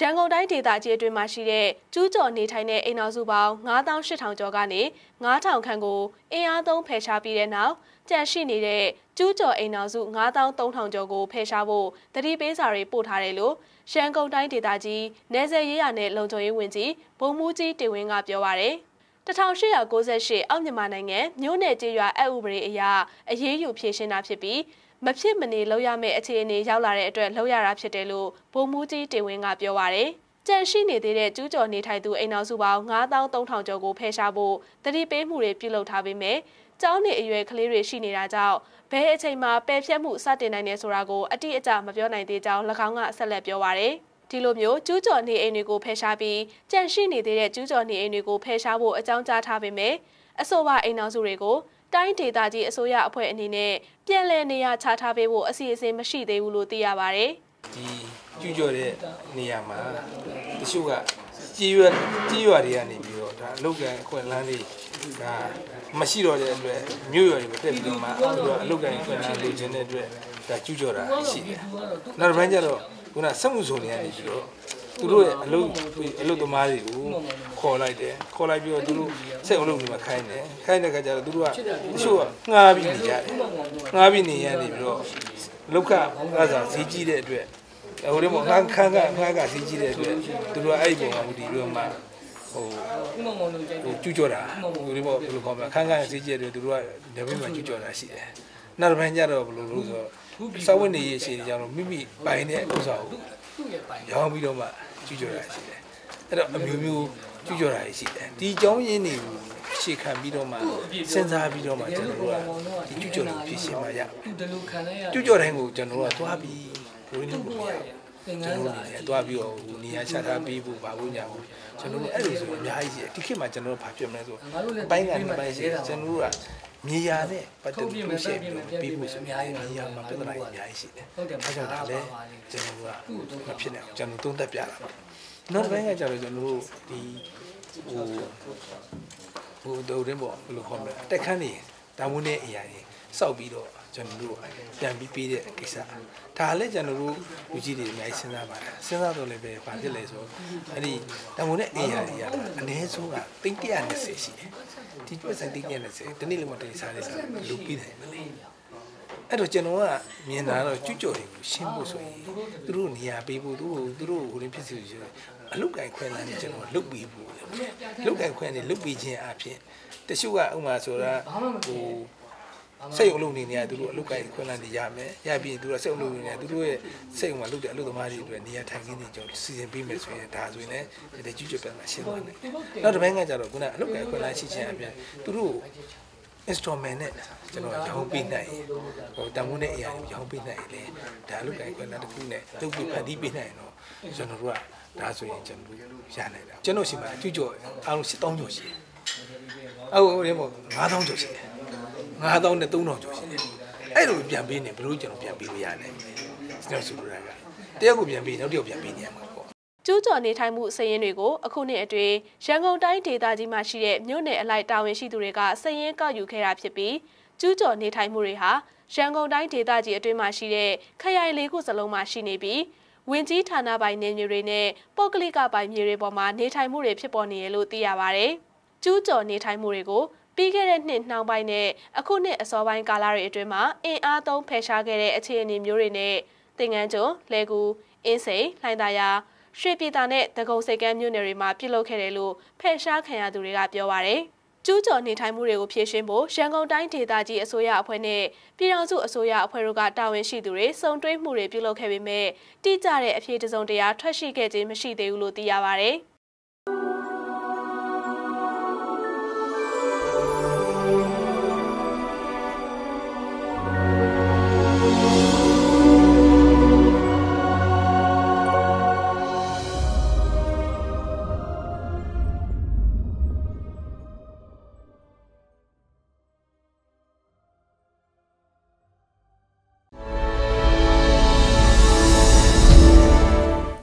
ရန်ကုန်တိုင်းဒေသကြီးအတွင်းမှာရှိတဲ့ကျူးကျော်နေထိုင်တဲ့အိမ်တော်စုပေါင်း9800ကျော်ကနေ9000ခန့်ကိုအင်အားသုံးဖယ်ရှားပြီးတဲ့နောက်ကြန့်ရှိနေတဲ့ကျူးကျော်အိမ်တော်စု9300ကျော်ကိုဖယ်ရှားဖို့တတိပေးစာတွေပို့ထားတယ်လို့ရန်ကုန်တိုင်းဒေသကြီးနေဆက်ရေးရနဲ့လုံခြုံရေးဝန်ကြီးဘုံမူကြီးတေဝင်းကပြောပါရယ်1898အောက်မြန်မာနိုင်ငံမြို့နယ်ကျေးရွာအပ်ဥပဒေအရအရေးယူဖြည့်ရှင်းတာဖြစ်ပြီး မဖြစ်မနေလောက်ရမယ့်အခြေအနေရောက်လာတဲ့အတွက်လောက်ရတာဖြစ်တယ်လို့ဗိုလ်မှူးကြီးတင်ဝင်းကပြောပါရယ်ကြန့်ရှိနေသေးတဲ့ကျူးကျော်နေထိုင်သူအိမ်နောက်စုပေါင်း9300ကျော်ကိုဖယ်ရှားဖို့တတိပေးမှုတွေပြုလုပ်ထားပေမဲ့ကျောင်းနေအရွယ်ကလေးတွေရှိနေတာကြောင့်ဘယ်အချိန်မှာပယ်ဖြတ်မှုစတင်နိုင်တယ်ဆိုတာကိုအတိအကျမပြောနိုင်သေးကြောင်း၎င်းကဆက်လက်ပြောပါရယ်ဒီလိုမျိုးကျူးကျော်နေအိမ်တွေကိုဖယ်ရှားပြီးကြန့်ရှိနေသေးတဲ့ကျူးကျော်နေအိမ်တွေကိုဖယ်ရှားဖို့အကြောင်းကြားထားပေမဲ့အဆိုပါအိမ်နောက်စုတွေကို တိုင်းဒေသကြီးအစိုးရအဖွဲ့အနေနဲ့ပြည်လည်နေရာချထားပေးဖို့အစီအစဉ်မရှိသေးဘူးလို့သိရပါတယ်။ဒီကျူးကျော်တဲ့နေရာမှာတချို့ကကြီးရွက်ကြီးရွက်တွေကနေပြီးတော့ဒါအလုတ်ကန်ခွင့်လန်းလေးဒါမရှိတော့တဲ့အတွက်မြို့ရွယ်တွေတက်ပြီးတော့မှပြီးတော့အလုတ်ကန်ခွင့်လန်းလိုချင်တဲ့အတွက်ဒါကျူးကျော်တာရှိတယ်။နောက်တစ်ပိုင်းကျတော့ခုနစက်မှုစုံတွေကနေပြီးတော့ သူတို့ရဲ့အလုပ်အလုပ်သမားတွေကိုခေါ်လိုက်တယ်ခေါ်လိုက်ပြီးတော့သူတို့စက်အလုပ်တွေမှာခိုင်းတယ်ခိုင်းတဲ့ခါကျတော့သူတို့ကတချို့ကငှားပြီးနေကြတယ်ငှားပြီးနေရနေပြီးတော့လောက်ကအဲ့ဒါဈေးကြီးတဲ့အတွက်ဟိုဒီမှာငန်းခန်းကငန်းကဈေးကြီးတဲ့အတွက်သူတို့ကအဲ့ဒီပုံမှာဒီလိုမှဟိုဟိုကျူးကျော်တာဟိုဒီမှာဘယ်လိုခေါ်မလဲခန်းကဈေးကြီးတဲ့အတွက်သူတို့ကနေပြီးမှကျူးကျော်တာရှိတယ်နောက်တစ်ပိုင်းကျတော့ဘယ်လိုလို့ဆိုတော့ စောဝတ်နေရေးရှိကြတော့မိမိပိုင်တဲ့ဥစ္စာကိုရောင်းပြီးတော့မှကျူးကျော်တာရှိတယ်အဲ့တော့အမျိုးမျိုးကျူးကျော်တာရှိတယ်ဒီအကြောင်းရင်းတွေကိုရှေ့ခံပြီးတော့မှစဉ်းစားပြီးတော့မှကျွန်တော်တို့ကဒီကျူးကျော်တွေကိုဖြည့်ရှင်းမှရကျူးကျော်တိုင်းကိုကျွန်တော်တို့ကသွားပြီးဝင်းလို့မရ ကျွန်တော်တို့လည်းတွားပြီးတော့နေရာချထားပေးဖို့ပါဖို့ညာဖို့ကျွန်တော်တို့အဲ့လိုဆိုအများကြီးရှိတယ်ဒီခေတ်မှာကျွန်တော်တို့ဘာဖြစ်မလဲဆိုအပိုင်းကနေပိုင်းရှိတယ်ကျွန်တော်တို့ကမြေယာနဲ့ပတ်သက်ပြီးရှင်းပြီးပြီးဖို့ဆိုအများကြီးမြေယာမှာပြဿနာအများကြီးရှိတယ်ဟုတ်တယ်အဲကြောင့်ဒါလည်းကျွန်တော်တို့ကမဖြစ်နိုင်ဘူးကျွန်တော်သုံးသပ်ပြတာပါနောက်တစ်ပိုင်းကကြတော့ကျွန်တော်တို့ဒီဟိုဟိုတို့ရင်ပေါ့ဘယ်လိုခေါ်မလဲတက်ခန်းနေတာဝန်နဲ့အရာကြီး စောက်ပြီးတော့ကျွန်တော်တို့ပြန်ပြီးပေးတဲ့ကိစ္စဒါလည်းကျွန်တော်တို့လူကြီးတွေအများကြီးစဉ်းစားပါတယ်စဉ်းစားတော့လည်းပဲဘာဖြစ်လဲဆိုအဲ့ဒီတမုံနဲ့အေးရတွေကအနည်းဆုံးကသိန်း120ရှိတယ်ဒီတွက်ဆိုင်သိန်း120ဒီနေ့လည်းမတင်စားရစားလူပြီးတယ်မလေးအဲ့တော့ကျွန်တော်ကမြင်တာတော့ကျွတ်ကြော်တွေကိုရှင်းဖို့ဆိုရင်သူတို့နေရာပေးဖို့သူတို့သူတို့ဟိုရင်ဖြစ်စီဆိုအလုတ်ကင်ခွဲလာနေကျွန်တော်လုတ်ပြီးဖို့လုတ်ကင်ခွဲနေလုတ်ပြီးခြင်းအဖြစ်တချို့ကဥမာဆိုတာဟို စိတ်အလုံးနေနေရသူတို့အလုပ်ကိုင်ခွင့်လန်းနေရမယ်ရပြီးသူတို့စိတ်အလုံးနေနေသူတို့ရဲ့စိတ်ကလုပ်တဲ့အလုပ်သမားတွေအတွက်နေရာထိုင်ခင်းတွေကြောင့်စီစဉ်ပေးမယ်ဆိုရင်ဒါဆိုရင်လည်းဒီကျွတ်ပြတ်မှာရှင်းသွားတယ်နောက်တစ်ပိုင်းကကြတော့ခုနအလုပ်ကိုင်ခွင့်လန်းရှိခြင်းအပြင်သူတို့ instrument နဲ့ကျွန်တော်ရောင်းပေးနိုင်ဟိုတမိုးနဲ့အရာရောင်းပေးနိုင်လေဒါအလုပ်ကိုင်ခွင့်လန်းတစ်ခုနဲ့လုပ်ပြီးဖန်တီးပေးနိုင်တော့ကျွန်တော်တို့ကဒါဆိုရင်ကျွန်တော်တို့ရနိုင်တာကျွန်တော်ရှိမှာအကျွတ်ကျော်အားလုံး7000ကျော်ရှိတယ်အဲ့ဟိုဒီမို့9000ကျော်ရှိတယ် 9000နဲ့3000ကျော်ရှိတယ်အဲ့လိုပြန်ပေးနေဘလို့ကျွန်တော်ပြန်ပေးလို့ရနိုင်တယ်ကျွန်တော်ဆိုလိုတာကတယောက်ကိုပြန်ပေးနောက်တစ်ယောက်ပြန်ပေးနေရမှာပေါ့ကျူးကျော်နေထိုင်မှုစည်ရင်းတွေကိုအခုနှစ်အတွင်းရန်ကုန်တိုင်းဒေသကြီးမှာရှိတဲ့မြို့နယ်အလိုက်တာဝန်ရှိသူတွေကစည်ရင်းကောက်ယူခဲ့တာဖြစ်ပြီးကျူးကျော်နေထိုင်မှုတွေဟာရန်ကုန်တိုင်းဒေသကြီးအတွင်းမှာရှိတဲ့ခရိုင်လေးခုစလုံးမှာရှိနေပြီးဝင်ကြီးဌာနပိုင်နေမျိုးတွေနဲ့ပုတ်ကလိကပိုင်မြေတွေပေါ်မှာနေထိုင်မှုတွေဖြစ်ပေါ်နေရလို့သိရပါဗျ။ကျူးကျော်နေထိုင်မှုတွေကို ပြီးခဲ့တဲ့နှစ်နှောင်းပိုင်းနဲ့အခုနှစ်အစောပိုင်းကာလတွေအတွင်းမှာအင်အားသုံးဖယ်ရှားခဲ့တဲ့အခြေအနေမျိုးတွေနဲ့တင်ငန်းကျွန်း၊လဲကူ၊အင်းစိန်၊လှိုင်သာယာရွှေပြည်သာနဲ့တကုံစိတ်ကမ်းမြို့နယ်တွေမှာပြုလုပ်ခဲ့တယ်လို့ဖယ်ရှားခံရသူတွေကပြောပါရယ်ကျူးကျော်နေထိုင်မှုတွေကိုဖြေရှင်းဖို့ရန်ကုန်တိုင်းဒေသကြီးအစိုးရအဖွဲ့နဲ့ပြည်ထောင်စုအစိုးရအဖွဲ့တို့ကတာဝန်ရှိသူတွေစုံတွဲမှုတွေပြုလုပ်ခဲ့ပေမဲ့တိကျတဲ့အဖြေတစုံတရာထွက်ရှိခဲ့ခြင်းမရှိသေးဘူးလို့သိရပါဗျ။